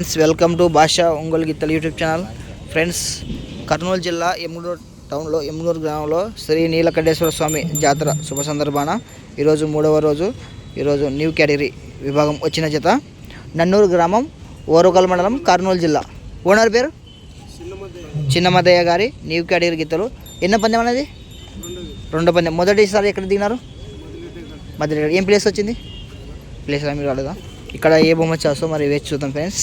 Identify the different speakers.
Speaker 1: Friends welcome to భాషా ఒంగోలు గీతలు YouTube channel friends Kurnool జిల్లా ఎమ్నూరు టౌన్లో ఎమ్నూరు గ్రామంలో శ్రీ నీలకంఠేశ్వర స్వామి జాతర శుభ సందర్భాన ఈరోజు మూడవ రోజు ఈరోజు న్యూ కేటగిరీ విభాగం వచ్చిన జత. నన్నూరు గ్రామం ఓరుగల్ మండలం కర్నూలు జిల్లా ఓనర్ పేరు? చిన్నమదయ్య. గారి న్యూ కేటగిరీ గీతలు ఎన్న పందెం అనేది రెండో పందెం. మొదటిసారి ఎక్కడ దిగినారు? మధ్య ఏం ప్లేస్ వచ్చింది? ప్లేస్ మీరు రాలేదా ఇక్కడ ఏ బొమ్మ చేస్తో మరి వేచి చూద్దాం ఫ్రెండ్స్.